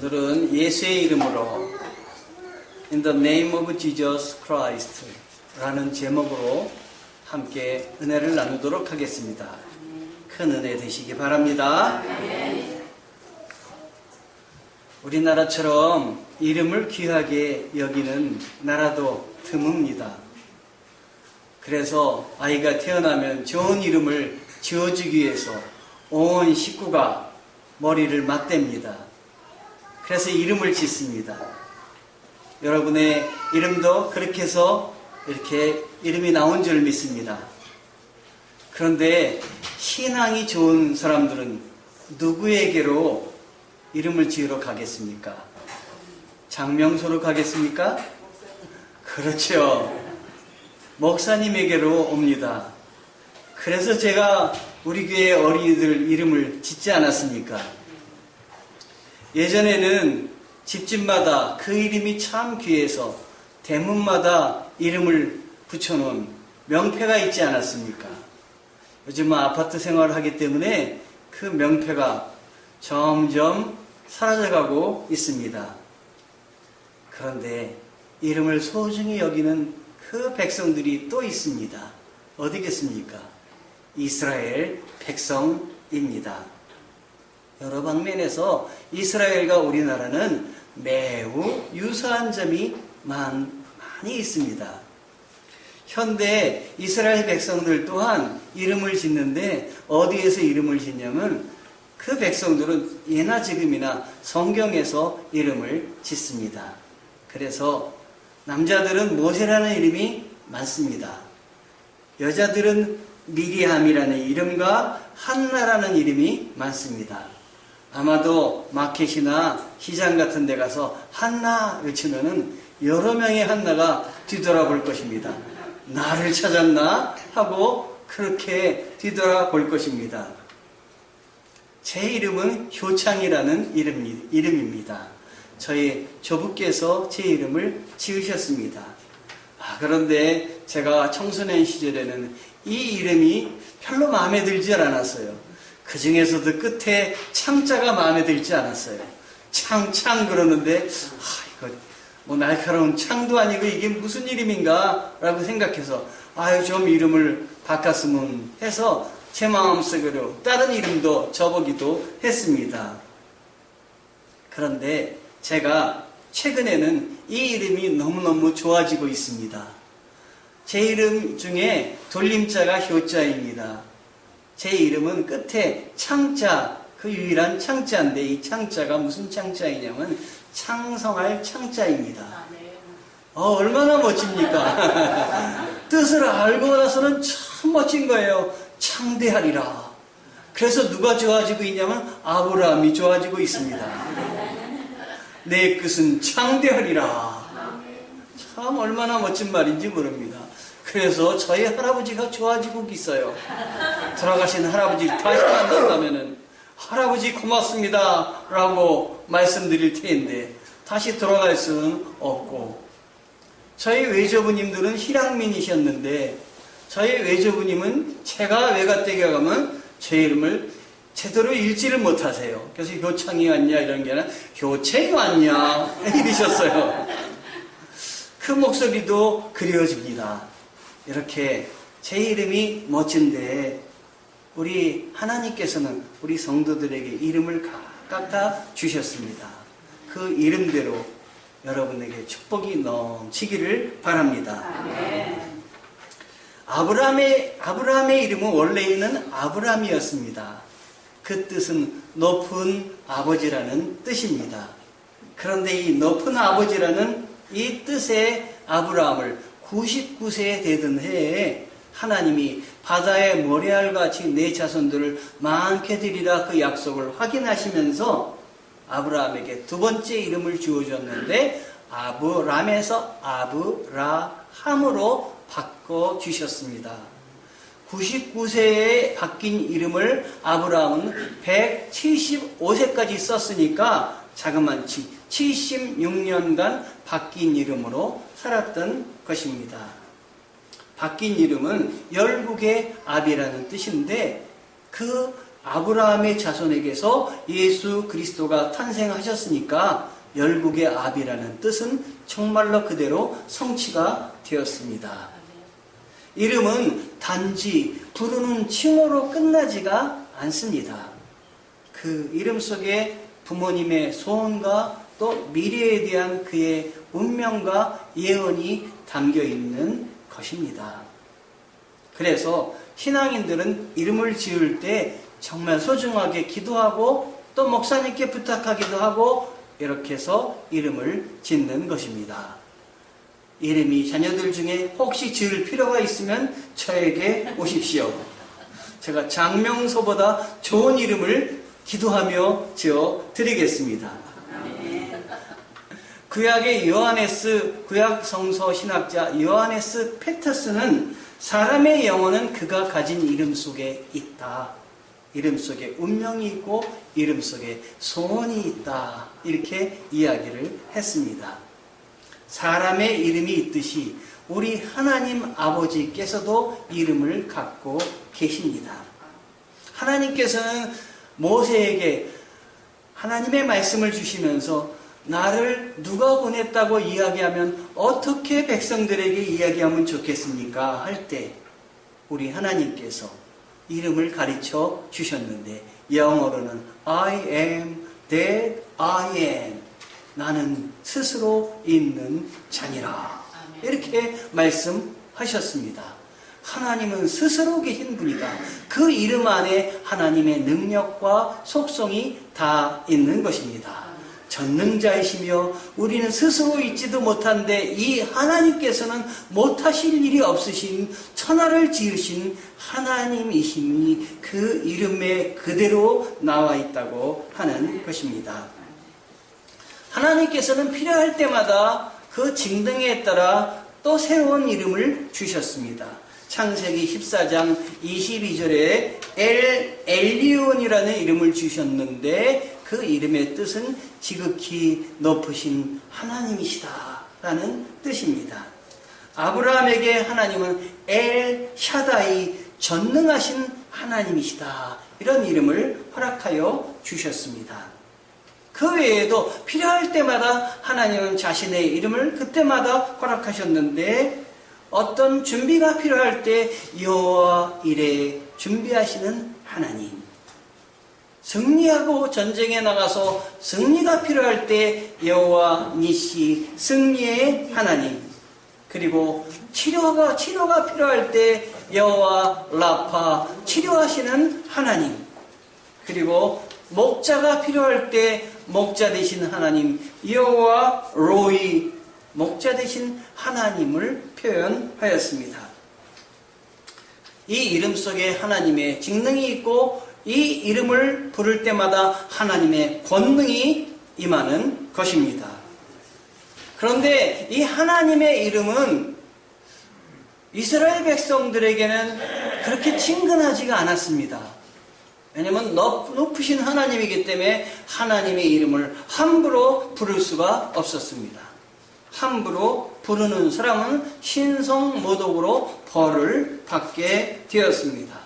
오늘은 예수의 이름으로 In the name of Jesus Christ 라는 제목으로 함께 은혜를 나누도록 하겠습니다. 큰 은혜 되시기 바랍니다. 우리나라처럼 이름을 귀하게 여기는 나라도 드뭅니다. 그래서 아이가 태어나면 좋은 이름을 지어주기 위해서 온 식구가 머리를 맞댑니다. 그래서 이름을 짓습니다. 여러분의 이름도 그렇게 해서 이렇게 이름이 나온 줄 믿습니다. 그런데 신앙이 좋은 사람들은 누구에게로 이름을 지으러 가겠습니까? 장명소로 가겠습니까? 그렇죠. 목사님에게로 옵니다. 그래서 제가 우리 교회 어린이들 이름을 짓지 않았습니까? 예전에는 집집마다 그 이름이 참 귀해서 대문마다 이름을 붙여놓은 명패가 있지 않았습니까? 요즘은 아파트 생활을 하기 때문에 그 명패가 점점 사라져가고 있습니다. 그런데 이름을 소중히 여기는 그 백성들이 또 있습니다. 어디겠습니까? 이스라엘 백성입니다. 여러 방면에서 이스라엘과 우리나라는 매우 유사한 점이 많, 많이 있습니다. 현대 이스라엘 백성들 또한 이름을 짓는데 어디에서 이름을 짓냐면 그 백성들은 예나 지금이나 성경에서 이름을 짓습니다. 그래서 남자들은 모세라는 이름이 많습니다. 여자들은 미리함이라는 이름과 한나라는 이름이 많습니다. 아마도 마켓이나 시장 같은 데 가서 한나 외치면은 여러 명의 한나가 뒤돌아볼 것입니다. 나를 찾았나? 하고 그렇게 뒤돌아볼 것입니다. 제 이름은 효창이라는 이름, 이름입니다. 저희 조부께서 제 이름을 지으셨습니다. 아, 그런데 제가 청소년 시절에는 이 이름이 별로 마음에 들지 않았어요. 그 중에서도 끝에 창자가 마음에 들지 않았어요. 창, 창 그러는데, 아, 이거 뭐 날카로운 창도 아니고 이게 무슨 이름인가? 라고 생각해서, 아유, 좀 이름을 바꿨으면 해서 제 마음속으로 다른 이름도 줘보기도 했습니다. 그런데 제가 최근에는 이 이름이 너무너무 좋아지고 있습니다. 제 이름 중에 돌림자가 효자입니다. 제 이름은 끝에 창자, 그 유일한 창자인데 이 창자가 무슨 창자이냐면 창성할 창자입니다. 어, 얼마나 멋집니까? 뜻을 알고 나서는 참 멋진 거예요. 창대하리라. 그래서 누가 좋아지고 있냐면 아브라함이 좋아지고 있습니다. 내 끝은 창대하리라. 참 얼마나 멋진 말인지 모릅니다. 그래서 저희 할아버지가 좋아지고 있어요. 돌아가신 할아버지를 다시 만난다면은 할아버지 고맙습니다. 라고 말씀드릴 텐데 다시 돌아갈 수는 없고 저희 외조부님들은 희랑민이셨는데 저희 외조부님은 제가 외갓댁에 가면 제 이름을 제대로 읽지를 못하세요. 그래서 효창이 왔냐 이런 게 아니라 효채이 왔냐 이러셨어요. 그 목소리도 그리워집니다. 이렇게 제 이름이 멋진데 우리 하나님께서는 우리 성도들에게 이름을 각각 다 주셨습니다. 그 이름대로 여러분에게 축복이 넘치기를 바랍니다. 아브라함의 아브라함의 이름은 원래는 아브라함이었습니다. 그 뜻은 높은 아버지라는 뜻입니다. 그런데 이 높은 아버지라는 이 뜻의 아브라함을 99세에 되던 해에 하나님이 바다의 모래알 같이 내 자손들을 많게 되리라 그 약속을 확인하시면서 아브라함에게 두 번째 이름을 주어줬는데 아브람에서 아브라함으로 바꿔 주셨습니다. 99세에 바뀐 이름을 아브라함은 175세까지 썼으니까 자그만치 76년간 바뀐 이름으로 살았던 것입니다. 바뀐 이름은 열국의 압이라는 뜻인데 그 아브라함의 자손에게서 예수 그리스도가 탄생하셨으니까 열국의 아비라는 뜻은 정말로 그대로 성취가 되었습니다. 이름은 단지 부르는 칭호로 끝나지가 않습니다. 그 이름 속에 부모님의 소원과 또 미래에 대한 그의 운명과 예언이 담겨 있는 것입니다. 그래서 신앙인들은 이름을 지을 때 정말 소중하게 기도하고 또 목사님께 부탁하기도 하고 이렇게 해서 이름을 짓는 것입니다. 이름이 자녀들 중에 혹시 지을 필요가 있으면 저에게 오십시오. 제가 장명소보다 좋은 이름을 기도하며 지어 드리겠습니다. 구약의 요하네스 구약 성서 신학자 요하네스 페터스는 사람의 영혼은 그가 가진 이름 속에 있다. 이름 속에 운명이 있고 이름 속에 소원이 있다. 이렇게 이야기를 했습니다. 사람의 이름이 있듯이 우리 하나님 아버지께서도 이름을 갖고 계십니다. 하나님께서는 모세에게 하나님의 말씀을 주시면서 나를 누가 보냈다고 이야기하면 어떻게 백성들에게 이야기하면 좋겠습니까? 할 때 우리 하나님께서 이름을 가르쳐 주셨는데 영어로는 I am that I am 나는 스스로 있는 자니라 이렇게 말씀하셨습니다. 하나님은 스스로 계신 분이다. 그 이름 안에 하나님의 능력과 속성이 다 있는 것입니다. 전능자이시며 우리는 스스로 있지도 못한데 이 하나님께서는 못하실 일이 없으신 천하를 지으신 하나님이심이 그 이름에 그대로 나와 있다고 하는 것입니다. 하나님께서는 필요할 때마다 그 징등에 따라 또 새로운 이름을 주셨습니다. 창세기 14장 22절에 엘 엘리온이라는 이름을 주셨는데 그 이름의 뜻은 지극히 높으신 하나님이시다라는 뜻입니다. 아브라함에게 하나님은 엘 샤다이 전능하신 하나님이시다 이런 이름을 허락하여 주셨습니다. 그 외에도 필요할 때마다 하나님은 자신의 이름을 그때마다 허락하셨는데 어떤 준비가 필요할 때 여호와 이래 준비하시는 하나님. 승리하고 전쟁에 나가서 승리가 필요할 때 여호와 니시 승리의 하나님. 그리고 치료가 치료가 필요할 때 여호와 라파 치료하시는 하나님. 그리고 목자가 필요할 때 목자 되신 하나님 여호와 로이 목자 되신 하나님을 표현하였습니다. 이 이름 속에 하나님의 직능이 있고 이 이름을 부를 때마다 하나님의 권능이 임하는 것입니다. 그런데 이 하나님의 이름은 이스라엘 백성들에게는 그렇게 친근하지가 않았습니다. 왜냐하면 높으신 하나님이기 때문에 하나님의 이름을 함부로 부를 수가 없었습니다. 함부로 부르는 사람은 신성 모독으로 벌을 받게 되었습니다.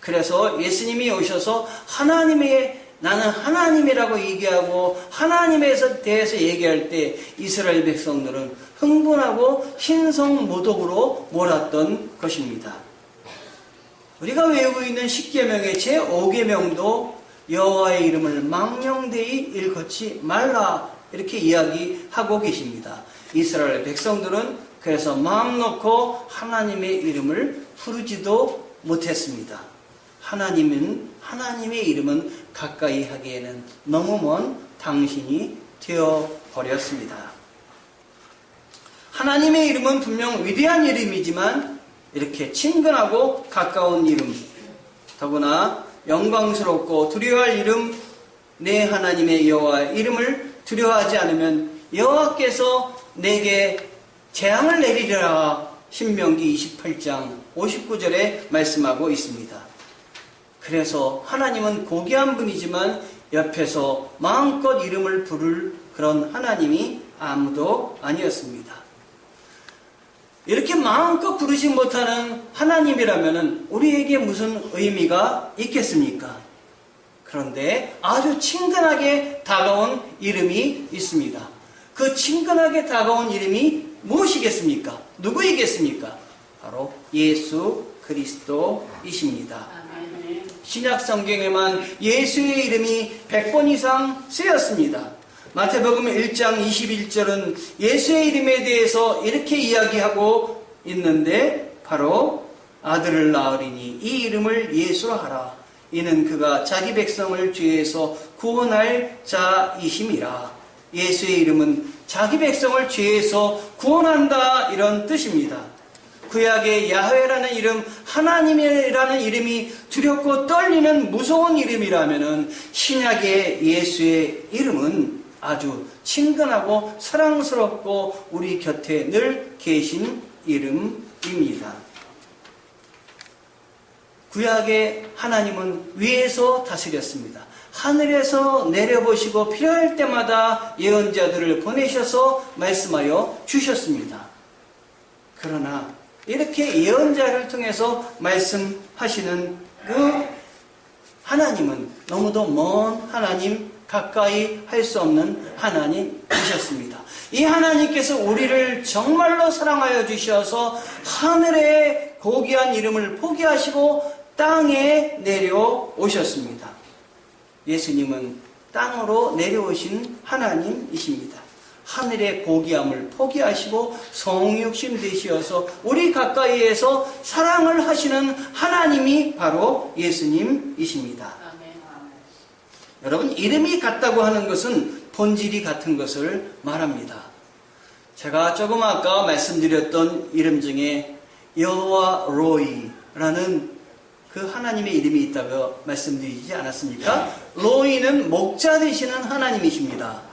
그래서 예수님이 오셔서 하나님의 나는 하나님이라고 얘기하고 하나님에 대해서 얘기할 때 이스라엘 백성들은 흥분하고 신성모독으로 몰았던 것입니다. 우리가 외우고 있는 십계명의 제5계명도 여호와의 이름을 망령되이 일컫지 말라 이렇게 이야기하고 계십니다. 이스라엘 백성들은 그래서 마음 놓고 하나님의 이름을 부르지도 못했습니다. 하나님은 하나님의 이름은 가까이 하기에는 너무 먼 당신이 되어 버렸습니다. 하나님의 이름은 분명 위대한 이름이지만 이렇게 친근하고 가까운 이름, 더구나 영광스럽고 두려워할 이름, 내 하나님의 여호와 이름을 두려워하지 않으면 여호와께서 내게 재앙을 내리리라 신명기 28장 59절에 말씀하고 있습니다. 그래서 하나님은 고귀한 분이지만 옆에서 마음껏 이름을 부를 그런 하나님이 아무도 아니었습니다. 이렇게 마음껏 부르지 못하는 하나님이라면 우리에게 무슨 의미가 있겠습니까? 그런데 아주 친근하게 다가온 이름이 있습니다. 그 친근하게 다가온 이름이 무엇이겠습니까? 누구이겠습니까? 바로 예수 그리스도이십니다. 신약 성경에만 예수의 이름이 100번 이상 쓰였습니다. 마태복음 1장 21절은 예수의 이름에 대해서 이렇게 이야기하고 있는데 바로 아들을 낳으리니 이 이름을 예수로 하라. 이는 그가 자기 백성을 죄에서 구원할 자이심이라. 예수의 이름은 자기 백성을 죄에서 구원한다 이런 뜻입니다. 구약의 야훼라는 이름, 하나님이라는 이름이 두렵고 떨리는 무서운 이름이라면은 신약의 예수의 이름은 아주 친근하고 사랑스럽고 우리 곁에 늘 계신 이름입니다. 구약의 하나님은 위에서 다스렸습니다. 하늘에서 내려보시고 필요할 때마다 예언자들을 보내셔서 말씀하여 주셨습니다. 그러나 이렇게 예언자를 통해서 말씀하시는 그 하나님은 너무도 먼 하나님, 가까이 할 수 없는 하나님이셨습니다. 이 하나님께서 우리를 정말로 사랑하여 주셔서 하늘의 고귀한 이름을 포기하시고 땅에 내려오셨습니다. 예수님은 땅으로 내려오신 하나님이십니다. 하늘의 고귀함을 포기하시고 성육신 되시어서 우리 가까이에서 사랑을 하시는 하나님이 바로 예수님이십니다. 아멘. 여러분 이름이 같다고 하는 것은 본질이 같은 것을 말합니다. 제가 조금 아까 말씀드렸던 이름 중에 여호와 로이라는 그 하나님의 이름이 있다고 말씀드리지 않았습니까? 로이는 목자 되시는 하나님이십니다.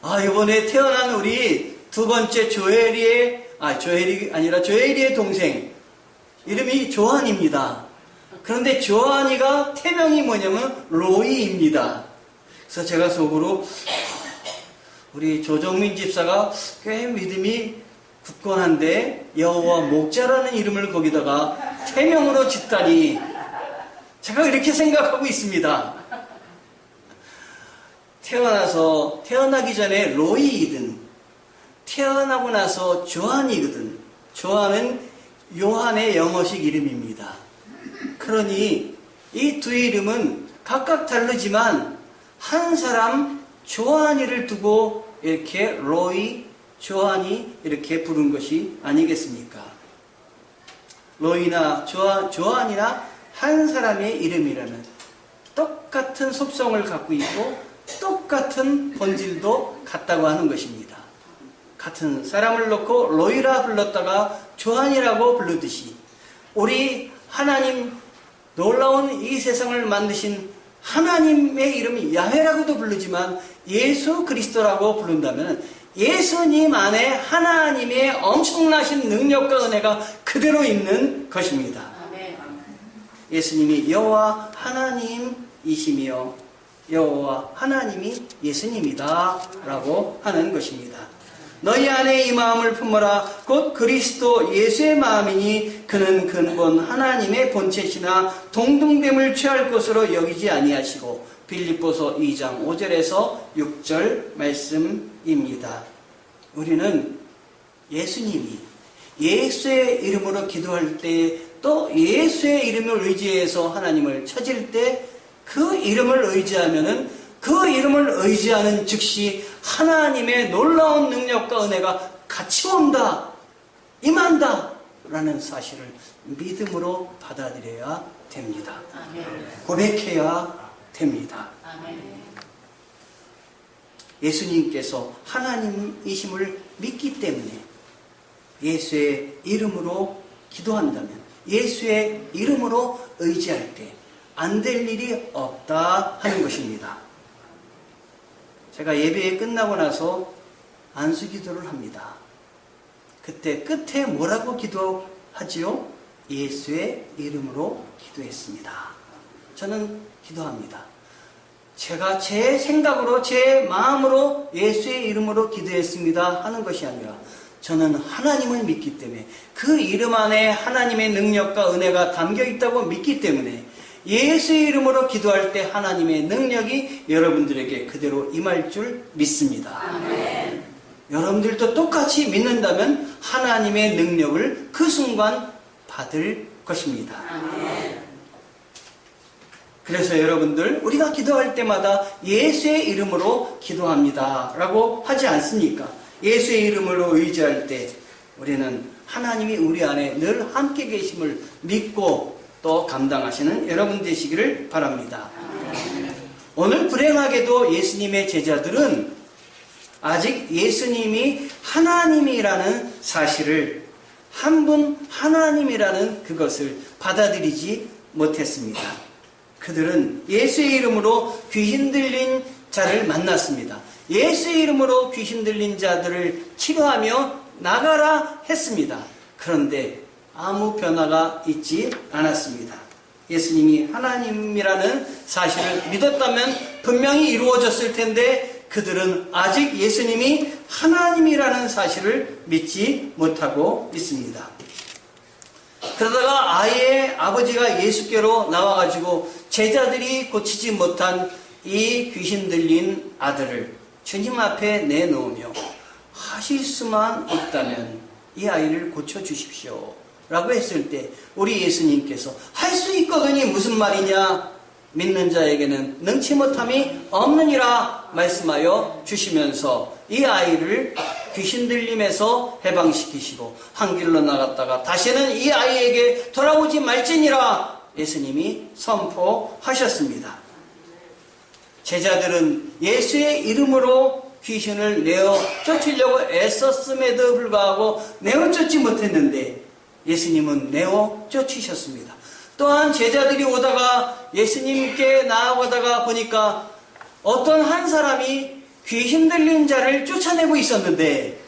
아, 이번에 태어난 우리 두 번째 조엘이의, 아, 조엘이 아니라 조엘이의 동생. 이름이 조한입니다. 그런데 조한이가 태명이 뭐냐면 로이입니다. 그래서 제가 속으로 우리 조정민 집사가 꽤 믿음이 굳건한데 여호와 목자라는 이름을 거기다가 태명으로 짓다니 제가 이렇게 생각하고 있습니다. 태어나서 태어나기 전에 로이이든 태어나고 나서 조한이거든. 조한은 요한의 영어식 이름입니다. 그러니 이 두 이름은 각각 다르지만 한 사람 조한이를 두고 이렇게 로이, 조한이 이렇게 부른 것이 아니겠습니까? 로이나 조한, 조한이나 한 사람의 이름이라는 똑같은 속성을 갖고 있고 똑같은 본질도 같다고 하는 것입니다. 같은 사람을 놓고 로이라 불렀다가 조한이라고 부르듯이 우리 하나님 놀라운 이 세상을 만드신 하나님의 이름이 야훼라고도 부르지만 예수 그리스도라고 부른다면 예수님 안에 하나님의 엄청나신 능력과 은혜가 그대로 있는 것입니다. 예수님이 여호와 하나님이시며 여호와 하나님이 예수님이다 라고 하는 것입니다. 너희 안에 이 마음을 품어라 곧 그리스도 예수의 마음이니 그는 근본 하나님의 본체시나 동등됨을 취할 것으로 여기지 아니하시고 빌립보서 2장 5절에서 6절 말씀입니다. 우리는 예수님이 예수의 이름으로 기도할 때 또 예수의 이름을 의지해서 하나님을 찾을 때 그 이름을 의지하면은 그 이름을 의지하는 즉시 하나님의 놀라운 능력과 은혜가 같이 온다, 임한다, 라는 사실을 믿음으로 받아들여야 됩니다. 아멘. 고백해야 됩니다. 아멘. 예수님께서 하나님이심을 믿기 때문에 예수의 이름으로 기도한다면 예수의 이름으로 의지할 때 안 될 일이 없다 하는 것입니다. 제가 예배 끝나고 나서 안수 기도를 합니다. 그때 끝에 뭐라고 기도하지요? 예수의 이름으로 기도했습니다. 저는 기도합니다. 제가 제 생각으로 제 마음으로 예수의 이름으로 기도했습니다 하는 것이 아니라 저는 하나님을 믿기 때문에 그 이름 안에 하나님의 능력과 은혜가 담겨 있다고 믿기 때문에 예수의 이름으로 기도할 때 하나님의 능력이 여러분들에게 그대로 임할 줄 믿습니다. 여러분들도 똑같이 믿는다면 하나님의 능력을 그 순간 받을 것입니다. 그래서 여러분들 우리가 기도할 때마다 예수의 이름으로 기도합니다. 라고 하지 않습니까? 예수의 이름으로 의지할 때 우리는 하나님이 우리 안에 늘 함께 계심을 믿고 또 감당하시는 여러분 되시기를 바랍니다. 오늘 불행하게도 예수님의 제자들은 아직 예수님이 하나님이라는 사실을 한 분 하나님이라는 그것을 받아들이지 못했습니다. 그들은 예수의 이름으로 귀신 들린 자를 만났습니다. 예수의 이름으로 귀신 들린 자들을 치료하며 나가라 했습니다. 그런데 아무 변화가 있지 않았습니다. 예수님이 하나님이라는 사실을 믿었다면 분명히 이루어졌을 텐데 그들은 아직 예수님이 하나님이라는 사실을 믿지 못하고 있습니다. 그러다가 아예 아버지가 예수께로 나와가지고 제자들이 고치지 못한 이 귀신 들린 아들을 주님 앞에 내놓으며 하실 수만 있다면 이 아이를 고쳐주십시오. 라고 했을 때 우리 예수님께서 할 수 있거든이 무슨 말이냐? 믿는 자에게는 능치 못함이 없느니라 말씀하여 주시면서 이 아이를 귀신 들림에서 해방시키시고 한 길로 나갔다가 다시는 이 아이에게 돌아오지 말지니라 예수님이 선포하셨습니다. 제자들은 예수의 이름으로 귀신을 내어 쫓으려고 애썼음에도 불구하고 내어 쫓지 못했는데 예수님은 내어 쫓으셨습니다. 또한 제자들이 오다가 예수님께 나아가다가 보니까 어떤 한 사람이 귀신 들린 자를 쫓아내고 있었는데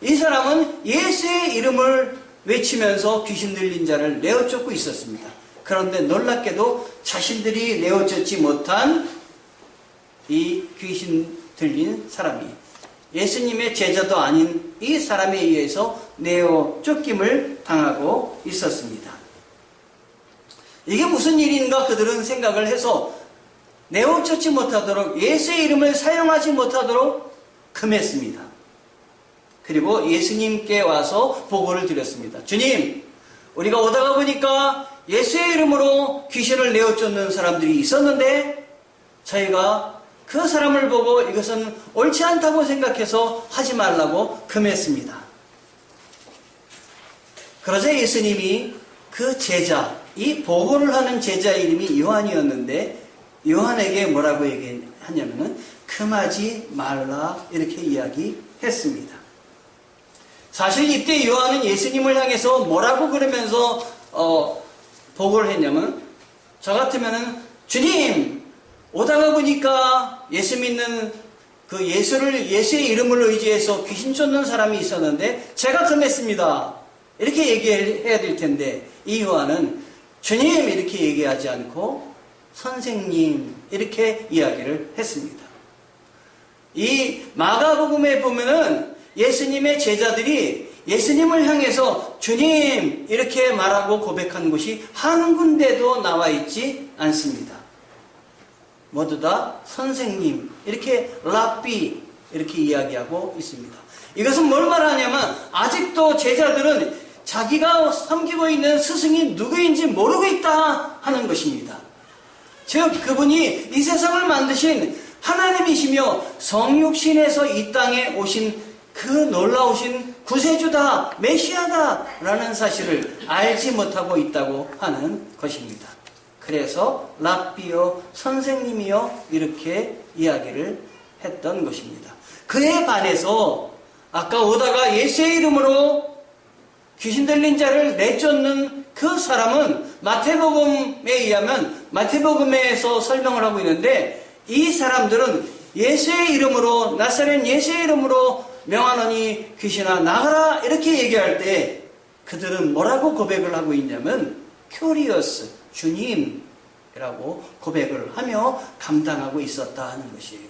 이 사람은 예수의 이름을 외치면서 귀신 들린 자를 내어 쫓고 있었습니다. 그런데 놀랍게도 자신들이 내어 쫓지 못한 이 귀신 들린 사람이 예수님의 제자도 아닌 이 사람에 의해서 내어 쫓김을 당하고 있었습니다. 이게 무슨 일인가 그들은 생각을 해서 내어 쫓지 못하도록 예수의 이름을 사용하지 못하도록 금했습니다. 그리고 예수님께 와서 보고를 드렸습니다. 주님, 우리가 오다가 보니까 예수의 이름으로 귀신을 내어 쫓는 사람들이 있었는데 저희가 그 사람을 보고 이것은 옳지 않다고 생각해서 하지 말라고 금했습니다. 그러자 예수님이 그 제자, 이 보고를 하는 제자 이름이 요한이었는데 요한에게 뭐라고 얘기하냐면은 금하지 말라 이렇게 이야기했습니다. 사실 이때 요한은 예수님을 향해서 뭐라고 그러면서 어, 보고를 했냐면 저 같으면은 주님 오다가 보니까 예수 믿는 그 예수를 예수의 이름을 의지해서 귀신 쫓는 사람이 있었는데 제가 금했습니다. 이렇게 얘기해야 될 텐데 이 요한은 주님 이렇게 얘기하지 않고 선생님 이렇게 이야기를 했습니다. 이 마가복음에 보면은 예수님의 제자들이 예수님을 향해서 주님 이렇게 말하고 고백한 곳이 한 군데도 나와 있지 않습니다. 모두 다 선생님 이렇게 랍비 이렇게 이야기하고 있습니다. 이것은 뭘 말하냐면 아직도 제자들은 자기가 섬기고 있는 스승이 누구인지 모르고 있다 하는 것입니다. 즉 그분이 이 세상을 만드신 하나님이시며 성육신에서 이 땅에 오신 그 놀라우신 구세주다 메시아다라는 사실을 알지 못하고 있다고 하는 것입니다. 그래서 랍비요 선생님이요 이렇게 이야기를 했던 것입니다. 그에 반해서 아까 오다가 예수의 이름으로 귀신 들린 자를 내쫓는 그 사람은 마태복음에 의하면 마태복음에서 설명을 하고 있는데 이 사람들은 예수의 이름으로 나사렛 예수의 이름으로 명하노니 귀신아 나가라 이렇게 얘기할 때 그들은 뭐라고 고백을 하고 있냐면 큐리어스 주님이라고 고백을 하며 감당하고 있었다 하는 것이에요.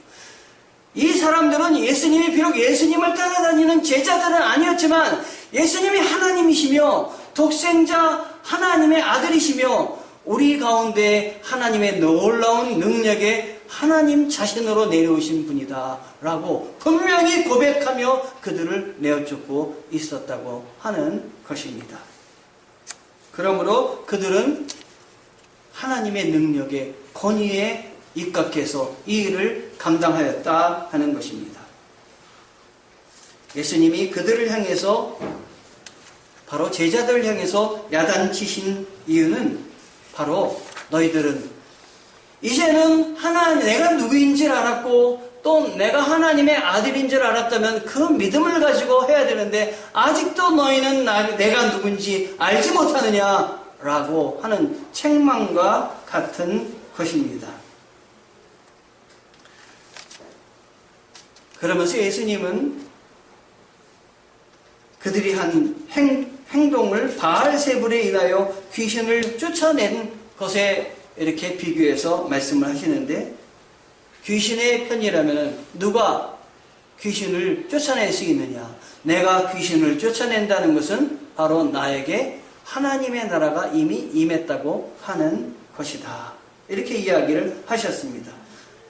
이 사람들은 예수님이 비록 예수님을 따라다니는 제자들은 아니었지만 예수님이 하나님이시며 독생자 하나님의 아들이시며 우리 가운데 하나님의 놀라운 능력에 하나님 자신으로 내려오신 분이다. 라고 분명히 고백하며 그들을 내어쫓고 있었다고 하는 것입니다. 그러므로 그들은 하나님의 능력에 권위에 입각해서 이 일을 감당하였다 하는 것입니다. 예수님이 그들을 향해서 바로 제자들을 향해서 야단치신 이유는 바로 너희들은 이제는 하나 내가 누구인 줄 알았고 또 내가 하나님의 아들인 줄 알았다면 그 믿음을 가지고 해야 되는데 아직도 너희는 나, 내가 누군지 알지 못하느냐 라고 하는 책망과 같은 것입니다. 그러면서 예수님은 그들이 한 행, 행동을 바알세불에 인하여 귀신을 쫓아낸 것에 이렇게 비교해서 말씀을 하시는데 귀신의 편이라면 누가 귀신을 쫓아낼 수 있느냐? 내가 귀신을 쫓아낸다는 것은 바로 나에게 하나님의 나라가 이미 임했다고 하는 것이다. 이렇게 이야기를 하셨습니다.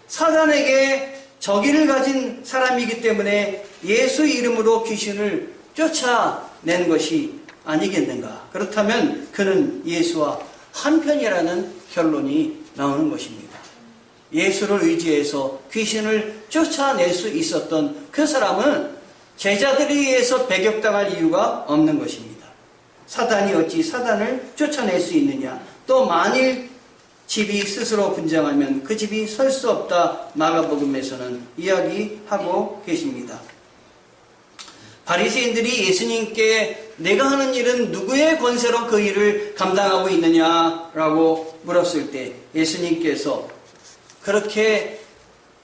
사단에게 적의를 가진 사람이기 때문에 예수 이름으로 귀신을 쫓아낸 것이 아니겠는가. 그렇다면 그는 예수와 한편이라는 결론이 나오는 것입니다. 예수를 의지해서 귀신을 쫓아낼 수 있었던 그 사람은 제자들에 의해서 배격당할 이유가 없는 것입니다. 사단이 어찌 사단을 쫓아낼 수 있느냐? 또 만일 집이 스스로 분장하면 그 집이 설 수 없다. 마가복음에서는 이야기하고 계십니다. 바리새인들이 예수님께 내가 하는 일은 누구의 권세로 그 일을 감당하고 있느냐라고 물었을 때 예수님께서 그렇게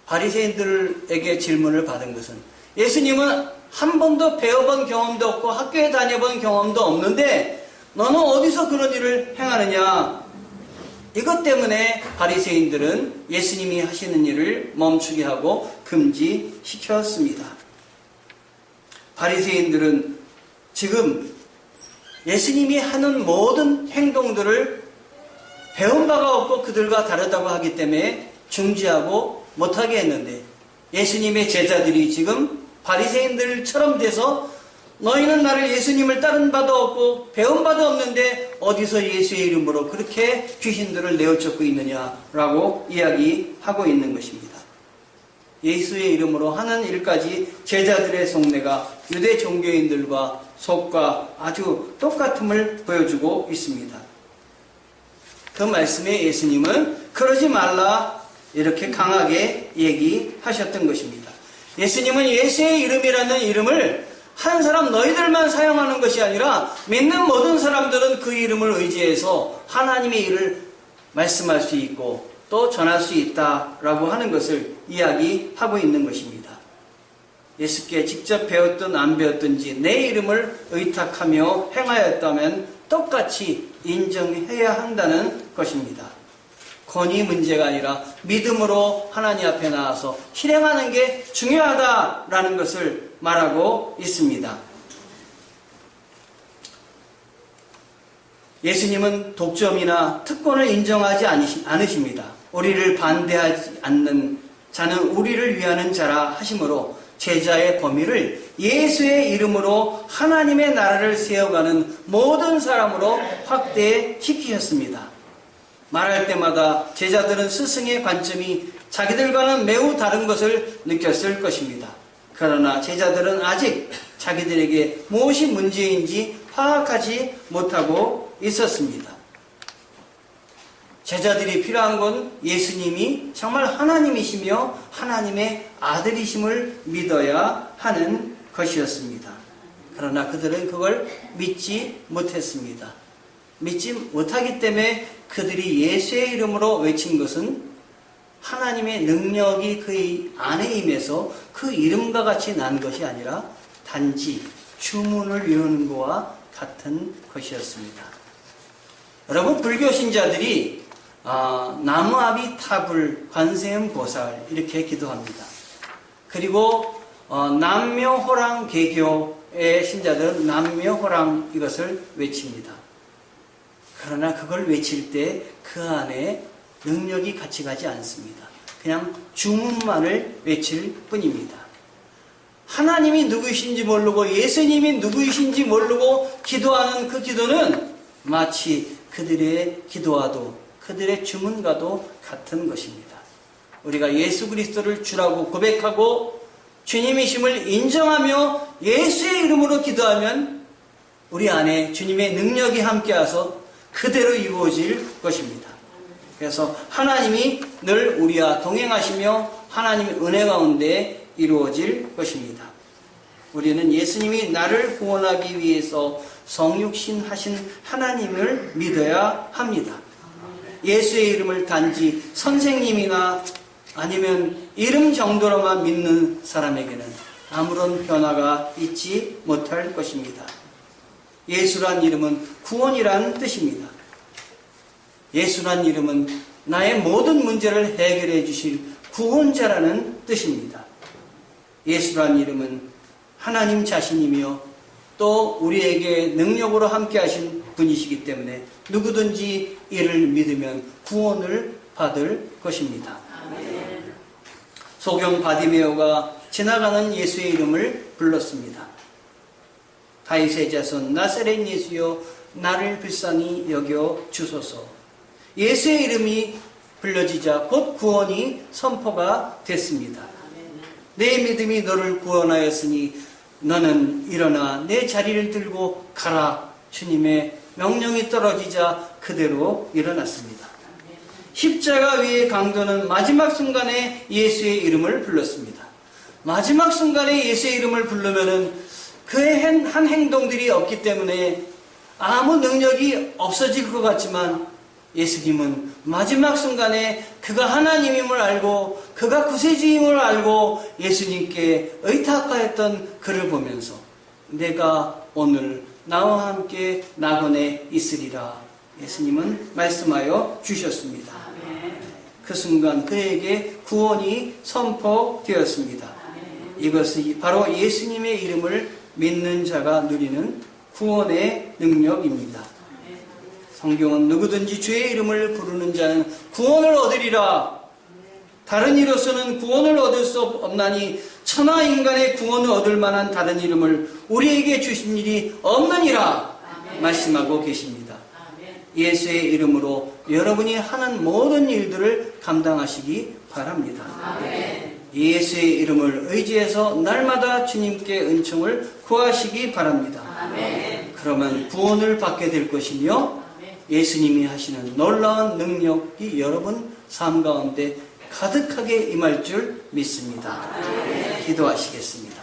바리새인들에게 질문을 받은 것은 예수님은 한 번도 배워본 경험도 없고 학교에 다녀본 경험도 없는데 너는 어디서 그런 일을 행하느냐? 이것 때문에 바리새인들은 예수님이 하시는 일을 멈추게 하고 금지시켰습니다. 바리새인들은 지금 예수님이 하는 모든 행동들을 배운 바가 없고 그들과 다르다고 하기 때문에 중지하고 못하게 했는데 예수님의 제자들이 지금 바리새인들처럼 돼서 너희는 나를 예수님을 따른 바도 없고 배운 바도 없는데 어디서 예수의 이름으로 그렇게 귀신들을 내어쫓고 있느냐라고 이야기하고 있는 것입니다. 예수의 이름으로 하는 일까지 제자들의 속내가 유대 종교인들과 속과 아주 똑같음을 보여주고 있습니다. 그 말씀에 예수님은 그러지 말라 이렇게 강하게 얘기하셨던 것입니다. 예수님은 예수의 이름이라는 이름을 한 사람 너희들만 사용하는 것이 아니라 믿는 모든 사람들은 그 이름을 의지해서 하나님의 일을 말씀할 수 있고 또 전할 수 있다라고 하는 것을 이야기하고 있는 것입니다. 예수께 직접 배웠든 안 배웠든지 내 이름을 의탁하며 행하였다면 똑같이 인정해야 한다는 것입니다. 권위 문제가 아니라 믿음으로 하나님 앞에 나와서 실행하는 게 중요하다라는 것을 말하고 있습니다. 예수님은 독점이나 특권을 인정하지 않으십니다. 우리를 반대하지 않는 자는 우리를 위하는 자라 하심으로 제자의 범위를 예수의 이름으로 하나님의 나라를 세워가는 모든 사람으로 확대시키셨습니다. 말할 때마다 제자들은 스승의 관점이 자기들과는 매우 다른 것을 느꼈을 것입니다. 그러나 제자들은 아직 자기들에게 무엇이 문제인지 파악하지 못하고 있었습니다. 제자들이 필요한 건 예수님이 정말 하나님이시며 하나님의 아들이심을 믿어야 하는 것이었습니다. 그러나 그들은 그걸 믿지 못했습니다. 믿지 못하기 때문에 그들이 예수의 이름으로 외친 것은 하나님의 능력이 그 안에 임해서 그 이름과 같이 난 것이 아니라 단지 주문을 외우는 것과 같은 것이었습니다. 여러분 불교 신자들이 아, 나무 아비 타불 관세음 보살 이렇게 기도합니다. 그리고 어, 남묘호랑 개교의 신자들은 남묘호랑 이것을 외칩니다. 그러나 그걸 외칠 때 그 안에 능력이 같이 가지 않습니다. 그냥 주문만을 외칠 뿐입니다. 하나님이 누구이신지 모르고 예수님이 누구이신지 모르고 기도하는 그 기도는 마치 그들의 기도와도 그들의 주문과도 같은 것입니다. 우리가 예수 그리스도를 주라고 고백하고 주님이심을 인정하며 예수의 이름으로 기도하면 우리 안에 주님의 능력이 함께하서 그대로 이루어질 것입니다. 그래서 하나님이 늘 우리와 동행하시며 하나님의 은혜 가운데 이루어질 것입니다. 우리는 예수님이 나를 구원하기 위해서 성육신 하신 하나님을 믿어야 합니다. 예수의 이름을 단지 선생님이나 아니면 이름 정도로만 믿는 사람에게는 아무런 변화가 있지 못할 것입니다. 예수란 이름은 구원이라는 뜻입니다. 예수란 이름은 나의 모든 문제를 해결해 주실 구원자라는 뜻입니다. 예수란 이름은 하나님 자신이며 또 우리에게 능력으로 함께 하신 분이시기 때문에 누구든지 이를 믿으면 구원을 받을 것입니다. 소경 바디메오가 지나가는 예수의 이름을 불렀습니다. 다윗의 자손 나사렛 예수여 나를 불쌍히 여겨 주소서. 예수의 이름이 불려지자 곧 구원이 선포가 됐습니다. 내 믿음이 너를 구원하였으니 너는 일어나 내 자리를 들고 가라. 주님의 명령이 떨어지자 그대로 일어났습니다. 십자가 위의 강도는 마지막 순간에 예수의 이름을 불렀습니다. 마지막 순간에 예수의 이름을 부르면은 그의 한 행동들이 없기 때문에 아무 능력이 없어질 것 같지만 예수님은 마지막 순간에 그가 하나님임을 알고 그가 구세주임을 알고 예수님께 의탁하였던 그를 보면서 내가 오늘 나와 함께 낙원에 있으리라 예수님은 말씀하여 주셨습니다. 그 순간 그에게 구원이 선포되었습니다. 이것이 바로 예수님의 이름을 믿는 자가 누리는 구원의 능력입니다. 성경은 누구든지 주의 이름을 부르는 자는 구원을 얻으리라. 다른 이로서는 구원을 얻을 수 없나니 천하 인간의 구원을 얻을 만한 다른 이름을 우리에게 주신 일이 없느니라 말씀하고 계십니다. 예수의 이름으로 여러분이 하는 모든 일들을 감당하시기 바랍니다. 예수의 이름을 의지해서 날마다 주님께 은총을 구하시기 바랍니다. 그러면 구원을 받게 될 것이며 예수님이 하시는 놀라운 능력이 여러분 삶 가운데 가득하게 임할 줄 믿습니다. 기도하시겠습니다.